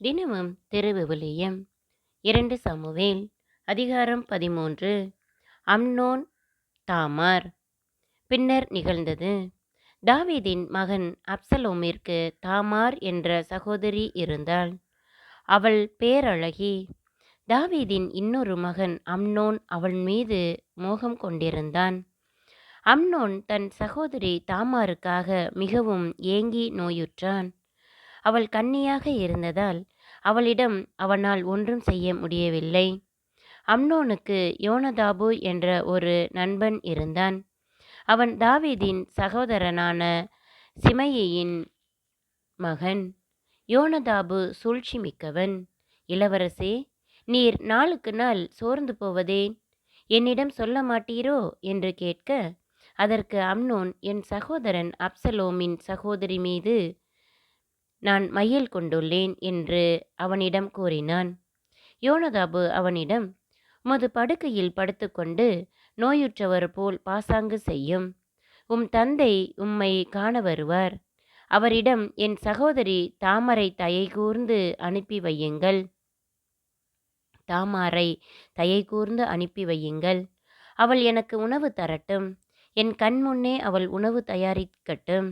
தினமும் திருவிவிலியம் இரண்டு சமுவேல் அதிகாரம் பதிமூன்று. Amnon Tamar. பின்னர் நிகழ்ந்தது. தாவீதின் மகன் அப்சலோமிற்கு தாமார் என்ற சகோதரி இருந்தாள். அவள் பேரழகி. தாவீதின் இன்னொரு மகன் அம்னோன் அவள் மீது மோகம் கொண்டிருந்தான். அம்னோன் தன் சகோதரி தாமாருக்காக மிகவும் ஏங்கி நோயுற்றான். அவள் கன்னியாக இருந்ததால் அவளிடம் அவனால் ஒன்றும் செய்ய முடியவில்லை. அம்னோனுக்கு யோனதாபு என்ற ஒரு நண்பன் இருந்தான். அவன் தாவீதின் சகோதரனான சிமையின் மகன். யோனதாபு சூழ்ச்சி மிக்கவன் இளவரசே நீர் நாளுக்கு நாள் சோர்ந்து போவதேன் என்னிடம் சொல்ல மாட்டீரோ? என்று கேட்க அதற்கு அம்னோன் என் சகோதரன் அப்சலோமின் சகோதரி மீது நான் மையல் கொண்டுள்ளேன் என்று அவனிடம் கூறினான். யோனதாபு அவனிடம் உமது படுக்கையில் படுத்துக்கொண்டு நோயுற்றவர் போல் பாசாங்கு செய்யும். உம் தந்தை உம்மை காண வருவார். அவரிடம் என் சகோதரி தாமரை தயை கூர்ந்து அனுப்பி வையுங்கள். தாமாரை தயை கூர்ந்து அனுப்பி வையுங்கள். அவள் எனக்கு உணவு தரட்டும். என் கண் முன்னே அவள் உணவு தயாரிக்கட்டும்.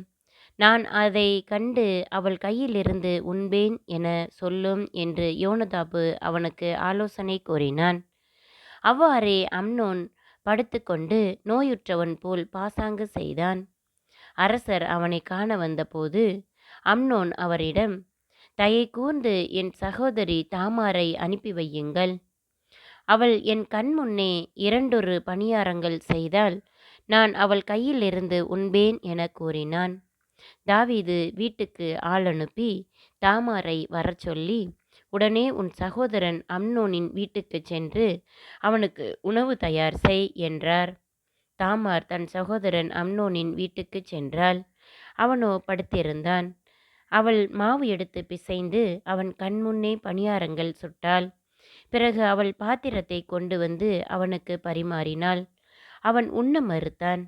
நான் அதை கண்டு அவள் கையிலிருந்து உண்பேன் என சொல்லும் என்று யோனதாபு அவனுக்கு ஆலோசனை கூறினான். அவ்வாறே அம்னோன் படுத்துக்கொண்டு நோயுற்றவன் போல் பாசாங்கு செய்தான். அரசர் அவனை காண வந்தபோது அம்னோன் அவரிடம் தயை கூர்ந்து என் சகோதரி தாமாரை அனுப்பி வையுங்கள். அவள் என் கண் முன்னே இரண்டொரு பணியாரங்கள் செய்தால் நான் அவள் கையிலிருந்து உண்பேன் என கூறினான். தாவீது வீட்டுக்கு ஆள் அனுப்பி தாமாரை வரச் சொல்லி உடனே உன் சகோதரன் அம்னோனின் வீட்டுக்கு சென்று அவனுக்கு உணவு தயார் செய் என்றார். தாமார் தன் சகோதரன் அம்னோனின் வீட்டுக்கு சென்றாள். அவனோ படுத்திருந்தான். அவள் மாவு எடுத்து பிசைந்து அவன் கண்முன்னே பணியாரங்கள் சுட்டாள். பிறகு அவள் பாத்திரத்தை கொண்டு வந்து அவனுக்கு பரிமாறினாள். அவன் உண்ண மறுத்தான்.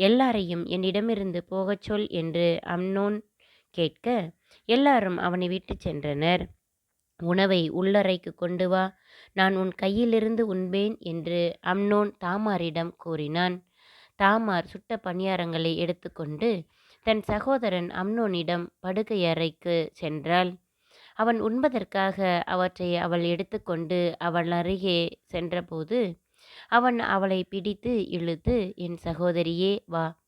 எல்லாரையும் என்னிடமிருந்து போகச் சொல் என்று அம்னோன் கேட்க எல்லாரும் அவனை விட்டு சென்றனர். உணவை உள்ளறைக்கு கொண்டு வா நான் உன் கையிலிருந்து உண்பேன் என்று அம்னோன் தாமாரிடம் கூறினான். தாமார் சுட்ட பணியாரங்களை எடுத்துக்கொண்டு தன் சகோதரன் அம்னோனிடம் படுக்கையறைக்கு சென்றாள். அவன் உண்பதற்காக அவற்றை அவள் எடுத்துக்கொண்டு அவள் அருகே சென்றபோது அவன் அவளை பிடித்து இழுத்து என் சகோதரியே வா.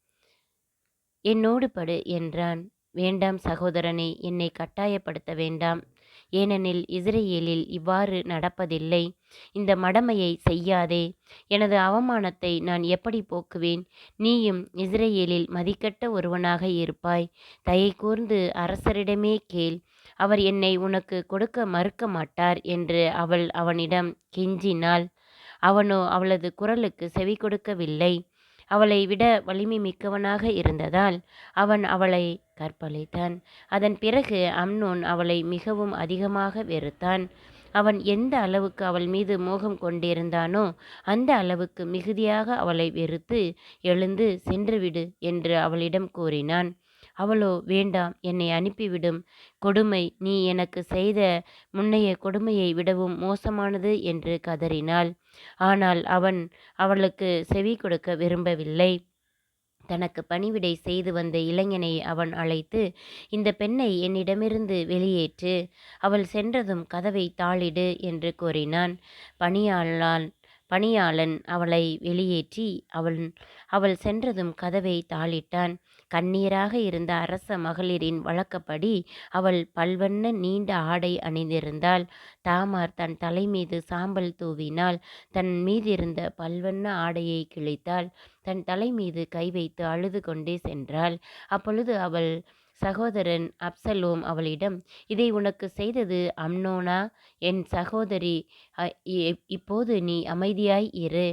என்னோடு படு என்றான். வேண்டாம் சகோதரனே என்னை கட்டாயப்படுத்த வேண்டாம். ஏனெனில் இஸ்ரேலில் இவ்வாறு நடப்பதில்லை. இந்த மடமையை செய்யாதே. எனது அவமானத்தை நான் எப்படி போக்குவேன்? நீயும் இஸ்ரேலில் மதிக்கட்ட ஒருவனாக இருப்பாய். தயை கூர்ந்து அரசரிடமே கேள். அவர் என்னை உனக்கு கொடுக்க மறுக்க மாட்டார் என்று அவள் அவனிடம் கெஞ்சினாள். அவனோ அவளது குரலுக்கு செவி கொடுக்கவில்லை. அவளை விட வலிமை மிக்கவனாக இருந்ததால் அவன் அவளை கற்பழித்தான். அதன் பிறகு அம்னோன் அவளை மிகவும் அதிகமாக வெறுத்தான். அவன் எந்த அளவுக்கு அவள் மீது மோகம் கொண்டிருந்தானோ அந்த அளவுக்கு மிகுதியாக அவளை வெறுத்து எழுந்து சென்றுவிடு என்று அவளிடம் கூறினான். அவளோ வேண்டாம் என்னை அனுப்பிவிடும். கொடுமை நீ எனக்கு செய்த முன்னைய கொடுமையை விடவும் மோசமானது என்று கதறினாள். ஆனால் அவன் அவளுக்கு செவி கொடுக்க விரும்பவில்லை. தனக்கு பணிவிடை செய்து வந்த இளைஞனை அவன் அழைத்து இந்த பெண்ணை என்னிடமிருந்து வெளியேற்று அவள் சென்றதும் கதவை தாளிடு என்று கூறினான். பணியாளான் பணியாளன் அவளை வெளியேற்றி அவள் அவள் சென்றதும் கதவை தாளிட்டான். கண்ணீராக இருந்த அரச மகளிரின் வழக்கப்படி அவள் பல்வண்ண நீண்ட ஆடை அணிந்திருந்தாள். தாமார் தன் தலை மீது சாம்பல் தூவினாள் தன் மீதிருந்த பல்வண்ண ஆடையை கிழித்தாள். தன் தலை மீது கை வைத்து அழுது கொண்டே சென்றாள். அப்பொழுது அவள் சகோதரன் அப்சலோம் அவளிடம் இதை உனக்கு செய்தது அம்னோனா? என் சகோதரி இப்போது நீ அமைதியாய் இரு.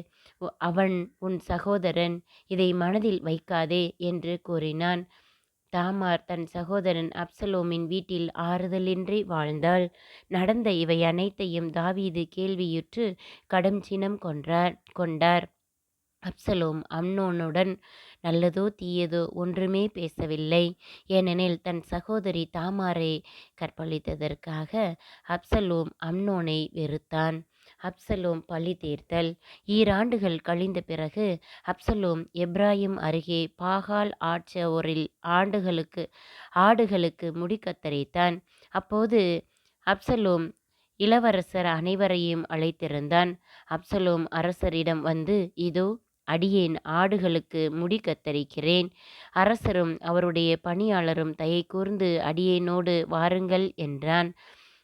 அவன் உன் சகோதரன் இதை மனதில் வைக்காதே என்று கூறினான். தாமார் தன் சகோதரன் அப்சலோமின் வீட்டில் ஆறுதலின்றி வாழ்ந்தாள். நடந்த இவை அனைத்தையும் தாவீது கேள்வியுற்று கடும் சினம் கொன்றார் கொண்டார். அப்சலோம் அம்னோனுடன் நல்லதோ தீயதோ ஒன்றுமே பேசவில்லை. ஏனெனில் தன் சகோதரி தாமாரை கற்பழித்ததற்காக அப்சலோம் அம்னோனை வெறுத்தான். அப்சலோம் பழி தீர்த்தல் ஈராண்டுகள் கழிந்த பிறகு அப்சலோம் எப்ராஹிம் அருகே பாகால் ஆட்சோரில் ஆண்டுகளுக்கு ஆடுகளுக்கு முடி கத்தரித்தான். அப்போது அப்சலோம் இளவரசர் அனைவரையும் அழைத்திருந்தான். அப்சலோம் அரசரிடம் வந்து இதோ அடியேன் ஆடுகளுக்கு முடி கத்தரிக்கிறேன். அரசரும் அவருடைய பணியாளரும் தயை கூர்ந்து அடியேனோடு வாருங்கள் என்றான்.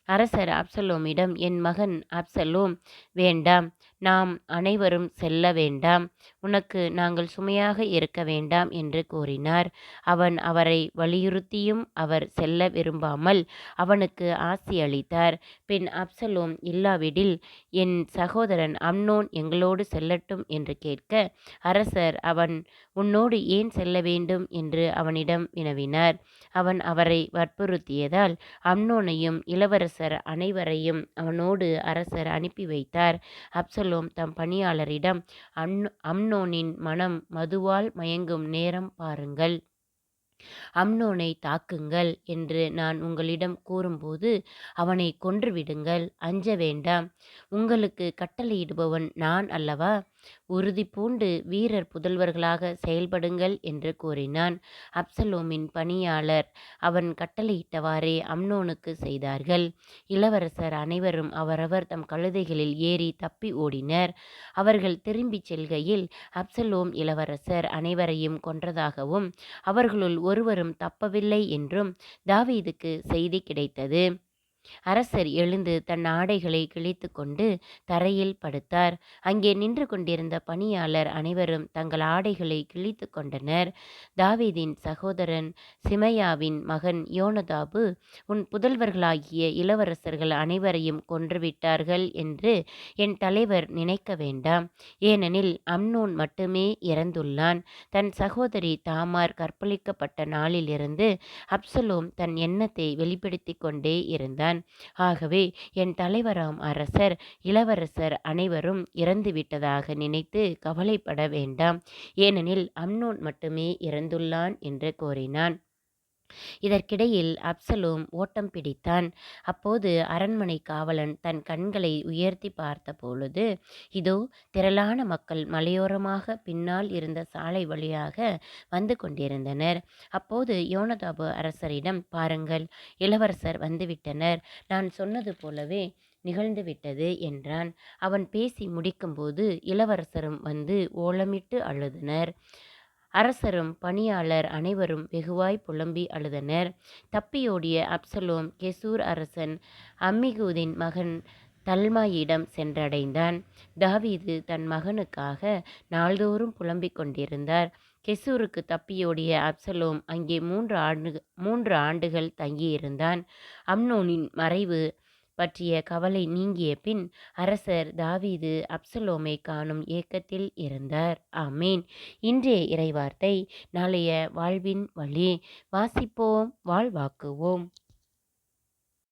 அரசர் அப்சலோமிடம் என் மகன் அப்சலோம் வேண்டாம். நாம் அனைவரும் செல்ல வேண்டாம். உனக்கு நாங்கள் சுமையாக இருக்க வேண்டாம் என்று கூறினார். அவன் அவரை வலியுறுத்தியும் அவர் செல்ல விரும்பாமல் அவனுக்கு ஆசி அளித்தார். பின் அப்சலோம் இல்லாவிடில் என் சகோதரன் அம்னோன் எங்களோடு செல்லட்டும் என்று கேட்க அரசர் அவன் உன்னோடு ஏன் செல்ல வேண்டும்? என்று அவனிடம் வினவினார். அவன் அவரை வற்புறுத்தியதால் அம்னோனையும் இளவரசர் அனைவரையும் அவனோடு அரசர் அனுப்பி வைத்தார். அப்சலோம் தம் பணியாளரிடம் அன் அம்னோனின் மனம் மதுவால் மயங்கும் நேரம் பாருங்கள். அம்னோனை தாக்குங்கள் என்று நான் உங்களிடம் கூறும்போது அவனை கொன்றுவிடுங்கள் அஞ்ச வேண்டாம். உங்களுக்கு கட்டளையிடுபவன் நான் அல்லவா? உறுதி பூண்டு வீரர் புதல்வர்களாக செயல்படுங்கள் என்று கூறினான். அப்சலோமின் பணியாளர் அவன் கட்டளையிட்டவாறே அம்னோனுக்கு செய்தார்கள். இளவரசர் அனைவரும் அவரவர் தம் கழுதைகளில் ஏறி தப்பி ஓடினர். அவர்கள் திரும்பிச் செல்கையில் அப்சலோம் இளவரசர் அனைவரையும் கொன்றதாகவும் அவர்களுள் ஒருவரும் தப்பவில்லை என்றும் தாவீதுக்கு செய்தி கிடைத்தது. அரசர் எழுந்து தன் ஆடைகளை கிழித்து கொண்டு தரையில் படுத்தார். அங்கே நின்று கொண்டிருந்த பணியாளர் அனைவரும் தங்கள் ஆடைகளை கிழித்து கொண்டனர். தாவீதின் சகோதரன் சிமையாவின் மகன் யோனதாபு உன் புதல்வர்களாகிய இளவரசர்கள் அனைவரையும் கொன்றுவிட்டார்கள் என்று என் தலைவர் நினைக்க வேண்டாம். ஏனெனில் அம்னோன் மட்டுமே இறந்துள்ளான். தன் சகோதரி தாமார் கற்பழிக்கப்பட்ட நாளிலிருந்து அப்சலோம் தன் எண்ணத்தை வெளிப்படுத்தி கொண்டே இருந்தான். ஆகவே என் தலைவராம் அரசர் இளவரசர் அனைவரும் இறந்துவிட்டதாக நினைத்து கவலைப்பட வேண்டாம். ஏனெனில் அம்னோன் மட்டுமே இறந்துள்ளான் என்று கூறினான். இதற்கிடையில் அப்சலோம் ஓட்டம் பிடித்தான். அப்போது அரண்மனை காவலன் தன் கண்களை உயர்த்தி பார்த்த பொழுது இதோ திரளான மக்கள் மலையோரமாக பின்னால் இருந்த சாலை வழியாக வந்து கொண்டிருந்தனர். அப்போது யோனதாபு அரசரிடம் பாருங்கள் இளவரசர் வந்துவிட்டனர். நான் சொன்னது போலவே நிகழ்ந்துவிட்டது என்றான். அவன் பேசி முடிக்கும்போது இளவரசரும் வந்து ஓலமிட்டு அழுதனர். அரசரும் பணியாளர் அனைவரும் வெகுவாய் புலம்பி அழுதனர். தப்பியோடிய அப்சலோம் கெசூர் அரசன் அம்மிகூதின் மகன் தல்மாயிடம் சென்றடைந்தான். தாவீது தன் மகனுக்காக நாள்தோறும் புலம்பிக் கொண்டிருந்தார். கெசூருக்கு தப்பியோடிய அப்சலோம் அங்கே மூன்று ஆண்டு மூன்று ஆண்டுகள் தங்கியிருந்தான். அம்னோனின் மறைவு பற்றிய கவலை நீங்கிய பின் அரசர் தாவீது அப்சலோமை காணும் ஏக்கத்தில் இருந்தார். ஆமீன். இன்றைய இறைவார்த்தை நாளைய வாழ்வின் வழி. வாசிப்போம் வாழ்வாக்குவோம்.